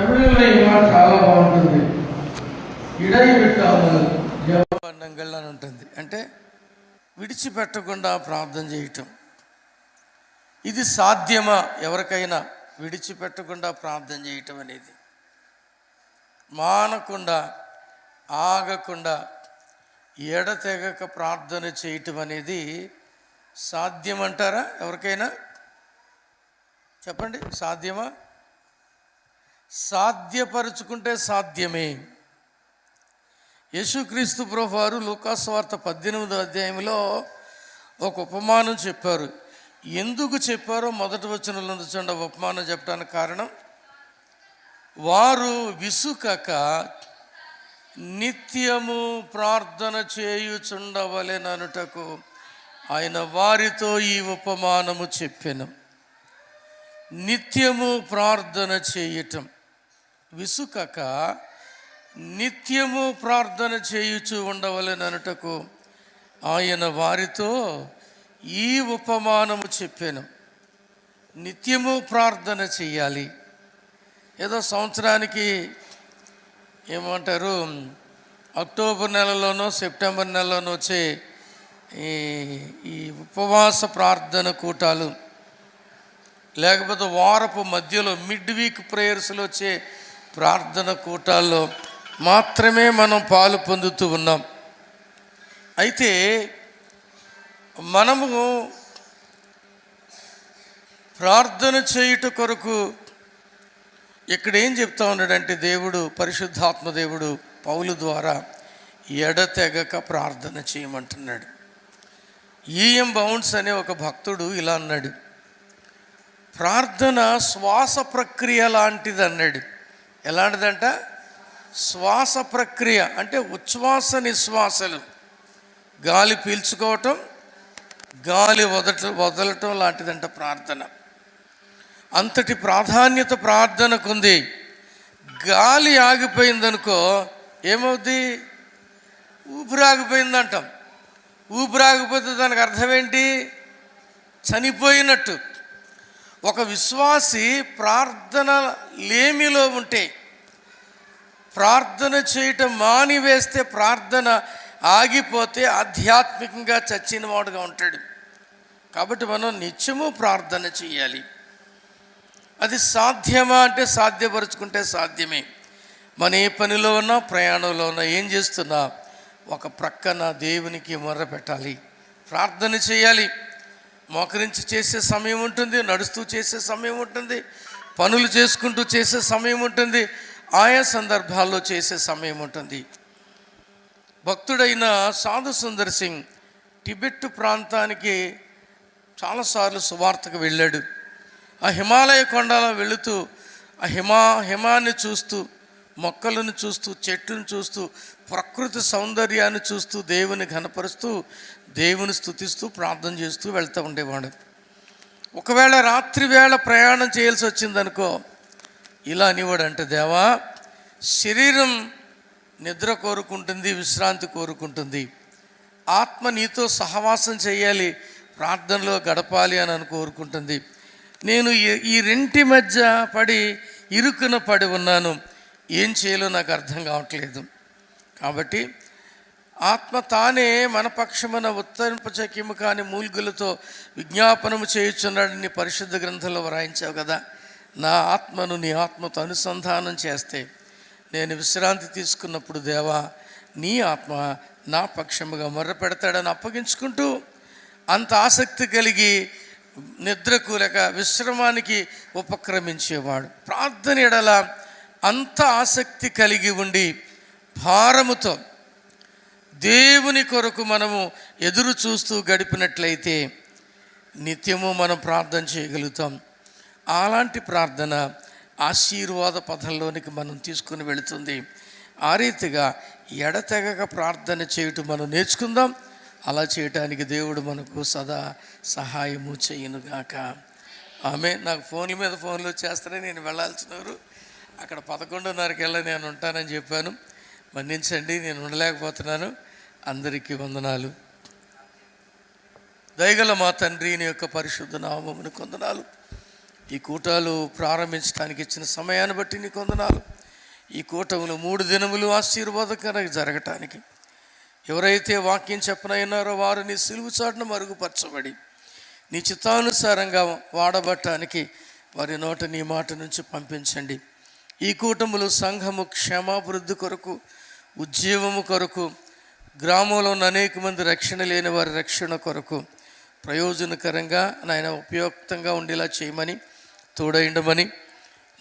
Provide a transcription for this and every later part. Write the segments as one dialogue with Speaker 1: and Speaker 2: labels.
Speaker 1: తమిళంలో ఈ మాట చాలా బాగుంటుంది. ఇడై
Speaker 2: అని ఉంటుంది. అంటే విడిచిపెట్టకుండా ప్రార్థన చేయటం. ఇది సాధ్యమా? ఎవరికైనా విడిచిపెట్టకుండా ప్రార్థన చేయటం అనేది. మానకుండా ఆగకుండా ఎడతెగక ప్రార్థన చేయటం అనేది సాధ్యమంటారా? ఎవరికైనా? చెప్పండి సాధ్యమా? సాధ్యపరుచుకుంటే సాధ్యమే. యేసుక్రీస్తు ప్రభువారు లూకాస్వార్త పద్దెనిమిదో అధ్యాయంలో ఒక ఉపమానం చెప్పారు. ఎందుకు చెప్పారో మొదటి వచనంలో చూడండి ఉపమానం చెప్పడానికి కారణం వారు విసుకక నిత్యము ప్రార్థన చేయుచుండవలెననుటకు ఆయన వారితో ఈ ఉపమానము చెప్పాను. నిత్యము ప్రార్థన చేయటం. విసుకక నిత్యము ప్రార్థన చేయుచు ఉండవలెననుటకు ఆయన వారితో ఈ ఉపమానము చెప్పాను. నిత్యము ప్రార్థన చేయాలి. ఏదో సంవత్సరానికి ఏమంటారు అక్టోబర్ నెలలోనో సెప్టెంబర్ నెలలోనో వచ్చే ఈ ఈ ఉపవాస ప్రార్థన కూటాలు లేకపోతే వారపు మధ్యలో మిడ్ వీక్ ప్రేయర్స్లో వచ్చే ప్రార్థన కూటాల్లో మాత్రమే మనం పాలు పొందుతూ ఉన్నాం. అయితే మనము ప్రార్థన చేయుట కొరకు ఇక్కడ ఏం చెప్తా ఉన్నాడంటే దేవుడు పరిశుద్ధాత్మ దేవుడు పౌలు ద్వారా ఎడతెగక ప్రార్థన చేయమంటున్నాడు. ఈఎం బౌన్స్ అనే ఒక భక్తుడు ఇలా అన్నాడు. ప్రార్థన శ్వాస ప్రక్రియ లాంటిది అన్నాడు ఎలాంటిదంట? శ్వాస ప్రక్రియ అంటే ఉచ్ఛ్వాస నిశ్వాసలు. గాలి పీల్చుకోవటం గాలి వదట వదలటం లాంటిదంట ప్రార్థన. అంతటి ప్రాధాన్యత ప్రార్థనకుంది. గాలి ఆగిపోయిందనుకో ఏమవుద్ది? ఊపిరి ఆగిపోయిందంటాం ఊపిరి ఆగిపోతే దానికి అర్థం ఏంటి చనిపోయినట్టు. ఒక విశ్వాసి ప్రార్థన లేమిలో ఉంటే ప్రార్థన చేయటం మానివేస్తే ప్రార్థన ఆగిపోతే ఆధ్యాత్మికంగా చచ్చిన వాడుగా ఉంటాడు. కాబట్టి మనం నిత్యము ప్రార్థన చేయాలి. అది సాధ్యమా అంటే సాధ్యపరుచుకుంటే సాధ్యమే. మన ఏ పనిలో ఉన్నా ప్రయాణంలో ఉన్నా ఏం చేస్తున్నా ఒక ప్రక్కన దేవునికి మొర్ర పెట్టాలి. ప్రార్థన చేయాలి. మోకరించి చేసే సమయం ఉంటుంది నడుస్తూ చేసే సమయం ఉంటుంది పనులు చేసుకుంటూ చేసే సమయం ఉంటుంది ఆయా సందర్భాల్లో చేసే సమయం ఉంటుంది. భక్తుడైన సాధు సుందర్ సింగ్ టిబెట్ ప్రాంతానికి చాలాసార్లు సువార్తకు వెళ్ళాడు. ఆ హిమాలయ కొండలో వెళుతూ ఆ హిమా హిమాన్ని చూస్తూ మొక్కలను చూస్తూ చెట్టును చూస్తూ ప్రకృతి సౌందర్యాన్ని చూస్తూ దేవుని ఘనపరుస్తూ దేవుని స్థుతిస్తూ ప్రార్థన చేస్తూ వెళ్తూ ఉండేవాడు. ఒకవేళ రాత్రి వేళ ప్రయాణం చేయాల్సి వచ్చిందనుకో ఇలా అనేవాడంటే దేవా శరీరం నిద్ర కోరుకుంటుంది విశ్రాంతి కోరుకుంటుంది. ఆత్మ నీతో సహవాసం చేయాలి ప్రార్థనలో గడపాలి అని అని కోరుకుంటుంది. నేను ఈ- ఈ రెంటి మధ్య పడి ఇరుకున పడి ఉన్నాను. ఏం చేయాలో నాకు అర్థం కావట్లేదు. కాబట్టి ఆత్మ తానే మన పక్షమున ఉత్తరింపచక్యము కాని మూల్గులతో విజ్ఞాపనము చేయుచున్నాడని పరిశుద్ధ గ్రంథంలో వ్రాయించావు కదా. నా ఆత్మను నీ ఆత్మతో అనుసంధానం చేస్తే నేను విశ్రాంతి తీసుకున్నప్పుడు దేవా నీ ఆత్మ నా పక్షముగా మొర్ర పెడతాడని అప్పగించుకుంటూ అంత ఆసక్తి కలిగి నిద్రకు లేక విశ్రమానికి ఉపక్రమించేవాడు. ప్రార్థన ఎడల అంత ఆసక్తి కలిగి ఉండి భారముతో దేవుని కొరకు మనము ఎదురు చూస్తూ గడిపినట్లయితే నిత్యము మనం ప్రార్థన చేయగలుగుతాం. అలాంటి ప్రార్థన ఆశీర్వాద పథంలోనికి మనం తీసుకుని వెళుతుంది. ఆ రీతిగా ఎడతెగక ప్రార్థన చేయటం మనం నేర్చుకుందాం. అలా చేయటానికి దేవుడు మనకు సదా సహాయము చేయనుగాక. ఆమె నాకు ఫోన్ల మీద ఫోన్లు వచ్చేస్తానే నేను వెళ్ళాల్సినారు అక్కడ పదకొండున్నరకి నేను ఉంటానని చెప్పాను. మన్నించండి నేను ఉండలేకపోతున్నాను. అందరికీ వందనాలు. దయగల మా తండ్రి నీ యొక్క పరిశుద్ధ నామమును కొందనాలు ఈ కూటాలు ప్రారంభించడానికి ఇచ్చిన సమయాన్ని బట్టి నీ కొందనాలు ఈ కూటములు మూడు దినములు ఆశీర్వాదకరంగా జరగటానికి. ఎవరైతే వాక్యం చెప్పనైనారో వారు నీ సిలువు చాటును మరుగుపరచబడి నీ చిత్తానుసారంగా వాడబట్టానికి వారి నోట నీ మాట నుంచి పంపించండి. ఈ కూటములు సంఘము క్షేమాభివృద్ధి కొరకు ఉద్యోగము కొరకు గ్రామంలో ఉన్న అనేక మంది రక్షణ లేని వారి రక్షణ కొరకు ప్రయోజనకరంగా నాయన ఉపయుక్తంగా ఉండేలా చేయమని తోడైండమని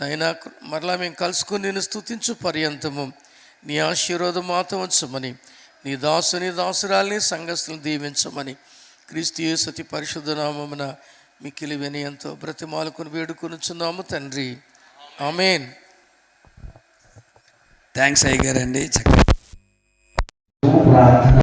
Speaker 2: నాయన మరలా మేము కలుసుకుని నేను స్థుతించు పర్యంతము. నీ ఆశీర్వాదం మాతో ఉంచమని నీ దాసుని దాసురాల్ని సంఘస్థులను దీవించమని క్రీస్తు సతి పరిశుద్ధ నామమున మిక్కిలి వినయంతో ఎంతో బ్రతిమాలుకుని వేడుకొనుచున్నాము తండ్రి. ఆమెన్.
Speaker 3: థ్యాంక్స్ అయ్యారండి చక్కగా
Speaker 1: ప్రార్థన